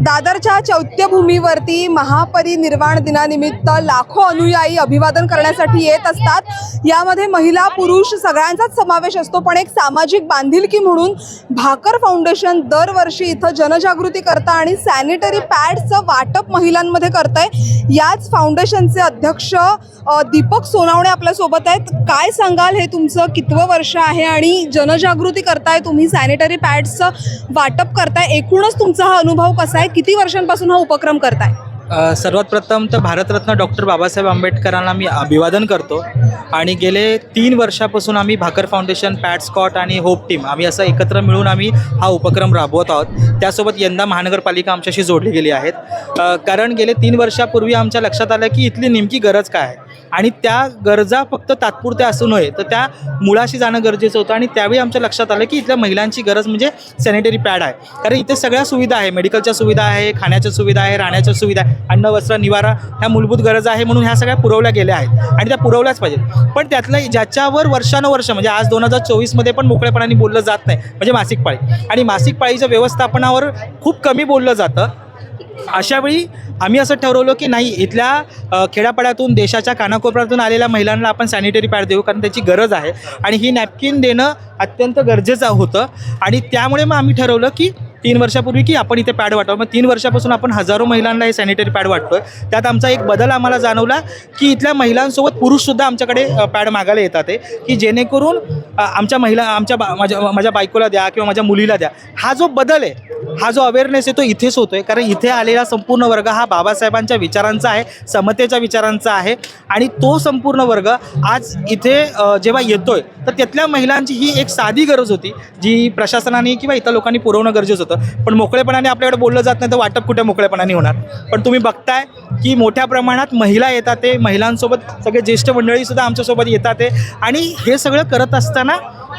दादरच्या चैत्यभूमीवरती महापरिनिर्वाण दिनानिमित्त लाखो अनुयायी अभिवादन करण्यासाठी येत असतात. यामध्ये महिला पुरुष सगळ्यांचाच समावेश असतो. पण एक सामाजिक बांधिलकी म्हणून भाकर फाउंडेशन दरवर्षी इथं जनजागृती करतं आणि सॅनिटरी पॅडचं वाटप महिलांमध्ये करत आहे याच फाउंडेशनचे अध्यक्ष दीपक सोनावणे आपल्यासोबत आहेत. काय सांगाल हे तुमचं? कितवं वर्ष आहे आणि जनजागृती करताय तुम्ही? सॅनिटरी पॅड्सचं वाटप करताय. एकूणच तुमचा हा अनुभव कसा आहे? किती वर्षांपासून हा उपक्रम करताय? सर्वात प्रथम तर भारतरत्न डॉक्टर बाबासाहेब आंबेडकरांना मी अभिवादन करतो. आणि गेले तीन वर्षापासून आम्ही भाकर फाउंडेशन पॅट स्कॉट आणि होप टीम आम्ही असं एकत्र मिळून आम्ही हा उपक्रम राबवत आहोत. त्यासोबत यंदा महानगरपालिका आमच्याशी जोडली गेली आहेत. कारण गेले तीन वर्षापूर्वी आमच्या लक्षात आलं की इथली नेमकी गरज काय आहे. आणि त्या गरजा फक्त तात्पुरत्या असू नये तर त्या मुळाशी जाणं गरजेचं होतं. आणि त्यावेळी आमच्या लक्षात आलं की इथल्या महिलांची गरज म्हणजे सॅनिटरी पॅड आहे. कारण इथे सगळ्या सुविधा आहे मेडिकलच्या सुविधा आहे खाण्याच्या सुविधा आहे राहण्याच्या सुविधा आहे. अन्न वस्त्र निवारा ह्या मूलभूत गरजा आहे म्हणून ह्या सगळ्या पुरवल्या गेल्या आहेत. आणि त्या पुरवल्याच पाहिजेत. पण त्यातलं ज्याच्यावर वर्षानुवर्ष म्हणजे आज दोन हजार चोवीसमध्ये पण मोकळेपणाने बोललं जात नाही म्हणजे मासिक पाळी. आणि मासिक पाळीच्या व्यवस्थापनावर खूप कमी बोललं जातं. अशावेळी आम्ही असं ठरवलं की नाही इथल्या खेड्यापाड्यातून देशाच्या कानाकोपऱ्यातून आलेल्या महिलांना आपण सॅनिटरी पॅड देऊ कारण त्याची गरज आहे. आणि ही नॅपकिन देणं अत्यंत गरजेचं होतं. आणि त्यामुळे मग आम्ही ठरवलं की तीन वर्षापूर्वी की आपण इथे पॅड वाटावं मग तीन वर्षापासून आपण हजारो महिलांना हे सॅनिटरी पॅड वाटतोय. त्यात आमचा एक बदल आम्हाला जाणवला की इथल्या महिलांसोबत पुरुषसुद्धा आमच्याकडे पॅड मागायला येतात आहे की जेणेकरून आमच्या महिला आमच्या बा माझ्या माझ्या बायकोला द्या किंवा माझ्या मुलीला द्या. हा जो बदल आहे हा जो अवेअरनेस आहे तो इथेच होतो आहे कारण इथे आलेला संपूर्ण वर्ग हा बाबासाहेबांच्या विचारांचा आहे समतेच्या विचारांचा आहे. आणि तो संपूर्ण वर्ग आज इथे जेव्हा येतोय तर त्यातल्या महिलांची ही एक साधी गरज होती जी प्रशासनाने किंवा इतर लोकांनी पुरवणं गरजेचं होतं. पण मोकळेपणाने आपल्याकडे बोललं जात नाही तर वाटप कुठे मोकळेपणाने होणार? पण तुम्ही बघताय की मोठ्या प्रमाणात महिला येतात ते महिलांसोबत सगळे ज्येष्ठ मंडळीसुद्धा आमच्यासोबत येतात आहे आणि हे सगळं करत असताना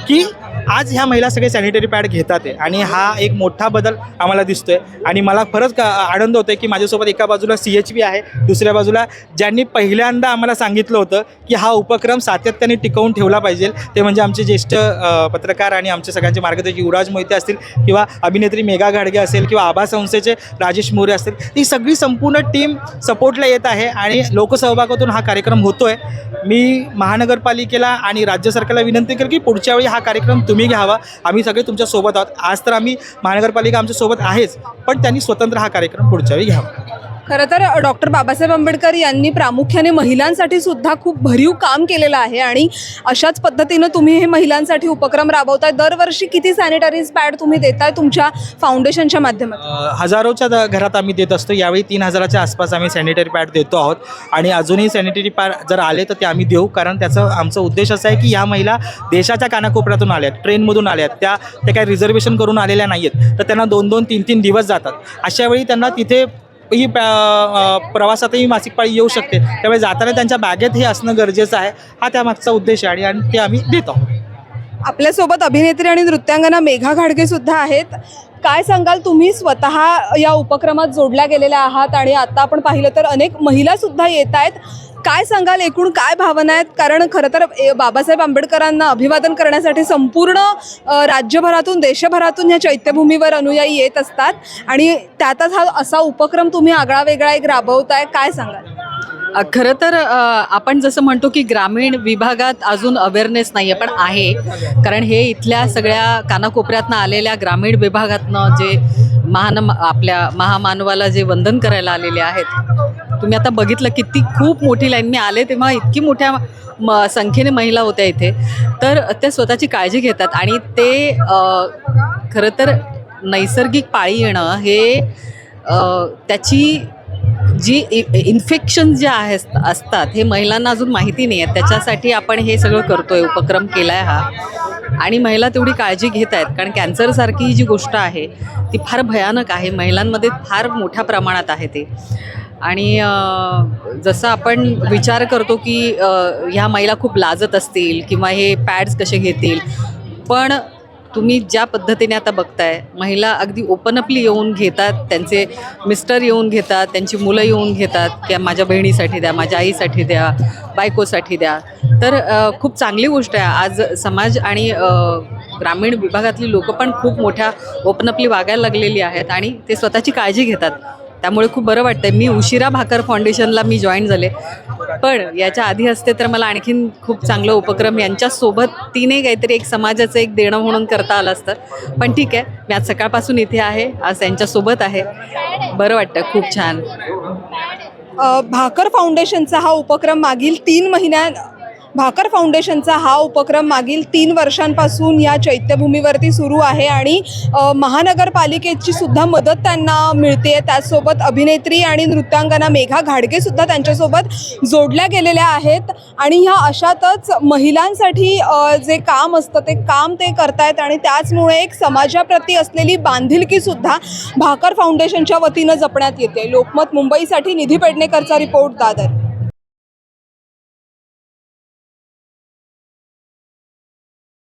की आज ह्या महिला सगळे सॅनिटरी पॅड घेतात आहे. आणि हा एक मोठा बदल आम्हाला दिसतोय. आणि मला खरंच का आनंद होतोय की माझ्यासोबत एका बाजूला सी एच बी आहे दुसऱ्या बाजूला ज्यांनी पहिल्यांदा आम्हाला सांगितलं होतं की हा उपक्रम सातत्याने टिकवून ठेवला पाहिजे. ते म्हणजे आमचे ज्येष्ठ पत्रकार आणि आमचे सगळ्यांचे मार्गदर्शक युवराज मोहिते असतील किंवा अभिनेत्री मेघा घाडगे असेल किंवा आभा संस्थेचे राजेश मोरे असतील. ही सगळी संपूर्ण टीम सपोर्टला येत आहे आणि लोकसहभागातून हा कार्यक्रम होतोय. मी महानगरपालिकेला आणि राज्य सरकारला विनंती केली की पुढच्या वेळी हा कार्यक्रम तुम्ही तुम्ही घ्यावा. आम्ही सगळे तुमच्यासोबत आहोत. आज तर आम्ही महानगरपालिका आमच्यासोबत आहेच पण त्यांनी स्वतंत्र हा कार्यक्रम पुढच्या वेळी घ्यावा. खरं तर डॉक्टर बाबासाहेब आंबेडकर यांनी प्रामुख्याने महिलांसाठी सुद्धा खूप भरीव काम केलेलं आहे आणि अशाच पद्धतीनं तुम्ही हे महिलांसाठी उपक्रम राबवताय. दरवर्षी किती सॅनिटरीज पॅड तुम्ही देताय तुमच्या फाउंडेशनच्या माध्यमातून? हजारोच्या द- घरात आम्ही देत असतो. यावेळी तीन हजाराच्या आसपास आम्ही सॅनिटरी पॅड देतो आहोत. आणि अजूनही सॅनिटरी पॅड जर आले तर ते आम्ही देऊ. कारण त्याचं आमचा उद्देश असा आहे की या महिला देशाच्या कानाकोपऱ्यातून आल्या आहेत ट्रेनमधून आल्या आहेत त्या त्या काही रिझर्वेशन करून आलेल्या नाही आहेत तर त्यांना दोन दोन तीन तीन दिवस जातात. अशावेळी त्यांना तिथे ही प्रवासातही मासिक पाळी येऊ शकते. त्यामुळे जाताना त्यांच्या बॅगेत हे असणं गरजेचं आहे. हा त्यामागचा उद्देश आहे आणि- आणि ते आम्ही देत आहोत. आपल्यासोबत अभिनेत्री आणि नृत्यांगना मेघा घाडगे सुद्धा आहेत. काय सांगाल? तुम्ही स्वतः या उपक्रमात जोडल्या गेलेल्या आहात आणि आता आपण पाहिलं तर अनेक महिला सुद्धा येत आहेत. काय सांगाल? एकूण काय भावना आहेत? कारण खरं तर ए- बाबासाहेब आंबेडकरांना अभिवादन करण्यासाठी संपूर्ण राज्यभरातून देशभरातून या चैत्यभूमीवर अनुयायी येत असतात. आणि त्यातच हा असा उपक्रम तुम्ही आगळा वेगळा एक राबवताय. काय सांगाल? खरं तर आपण जसं म्हणतो की ग्रामीण विभागात अजून अवेअरनेस नाही आहे पण आहे. कारण हे इथल्या सगळ्या कानाकोपऱ्यातनं आलेल्या ग्रामीण विभागातनं जे महान आपल्या महामानवाला जे वंदन करायला आलेले आहेत. तुम्ही आता बघितलं किती खूप मोठी लाईन. मी आले तेव्हा इतकी मोठ्या म संख्येने महिला होत्या इथे. तर त्या स्वतःची काळजी घेतात आणि ते खरं तर नैसर्गिक पाळी येणं हे त्याची जी इन्फेक्शन जे आहे असतात हे महिलांना अजून माहिती नाही आहे त्याच्यासाठी आपण हे सगळं करतो आहे उपक्रम केला आहे हा. आणि महिला तेवढी काळजी घेत आहेत कारण कॅन्सरसारखी जी गोष्ट आहे ती फार भयानक आहे. महिलांमध्ये फार मोठ्या प्रमाणात आहे ते. आणि जसं आपण विचार करतो की ह्या महिला खूप लाजत असतील किंवा हे पॅड्स कसे घेतील पण तुम्ही ज्या पद्धतीने आता बघताय महिला अगदी ओपनअपली येऊन घेतात त्यांचे मिस्टर येऊन घेतात त्यांची मुलं येऊन घेतात किंवा माझ्या बहिणीसाठी द्या माझ्या आईसाठी द्या बायकोसाठी द्या. तर खूप चांगली गोष्ट आहे. आज समाज आणि ग्रामीण विभागातली लोकं पण खूप मोठ्या ओपनअपली वागायला लागलेली आहेत आणि ते स्वतःची काळजी घेतात. त्यामुळे खूप बरं वाटतंय. मी उशिरा भाकर फाउंडेशनला मी जॉईन झाले. पण याच्या आधी असते तर मला आणखीन खूप चांगलं उपक्रम यांच्यासोबत तिने काहीतरी एक समाजाचं एक देणं म्हणून करता आलं असतं. पण ठीक आहे मी आज सकाळपासून इथे आहे आज त्यांच्यासोबत आहे. बरं वाटतं खूप छान. भाकर फाउंडेशनचा हा उपक्रम मागील तीन महिन्या भाकर फाउंडेशनचा हा उपक्रम मागील तीन वर्षांपासून या चैत्यभूमीवरती सुरू आहे आणि महानगरपालिकेची सुद्धा मदत त्यांना मिळते त्याचसोबत अभिनेत्री आणि नृत्यांगना मेघा घाडगेसुद्धा त्यांच्यासोबत जोडल्या गेलेल्या आहेत. आणि ह्या अशातच महिलांसाठी जे काम असतं ते काम ते करतायत आणि त्याचमुळे एक समाजाप्रती असलेली बांधिलकीसुद्धा भाकर फाउंडेशनच्या वतीनं जपण्यात येते. लोकमत मुंबईसाठी निधी पेडणेकरचा रिपोर्ट दादर.